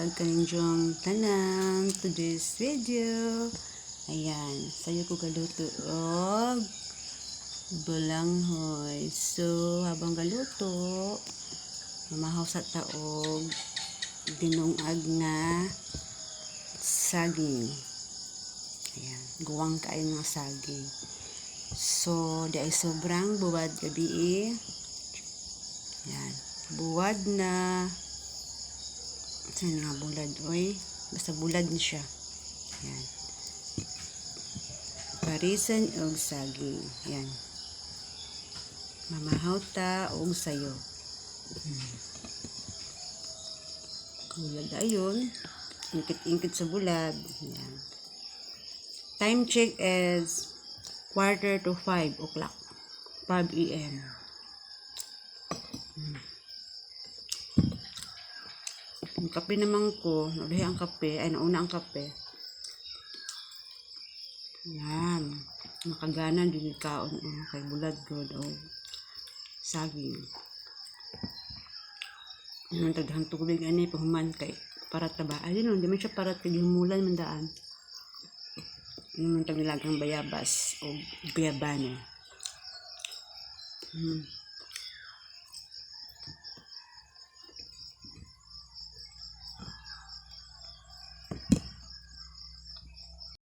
Tag kaninyong tanan to this video. Ayan, sayo ko galuto og balanghoy. So, habang galuto, mamahaw sa taog dinungag na saging. Ayan, guwang kain ng saging. So, di ay sobrang buwad gabi eh. Yan. Buwad na saan nga bulad. Oy basta bulad na siya. Yan. Parisan og saging. Yan. Mamahaw ta og sayo. Hmm. bulad ayon ingkit-ingkit sa bulad. Yan. Time check is quarter to 5 o'clock. 5 a.m. Yung kape naman ko, naulahi ang kape, ay nauna ang kape. Yan. Makagana din yung kaon o kay bulad god o saging. Yan ang tagdahan tubig ani pahuman kay para taba. Ay no, di man siya para tigimulan man daan. Ano man tagilagang bayabas o bayabano. Hmm.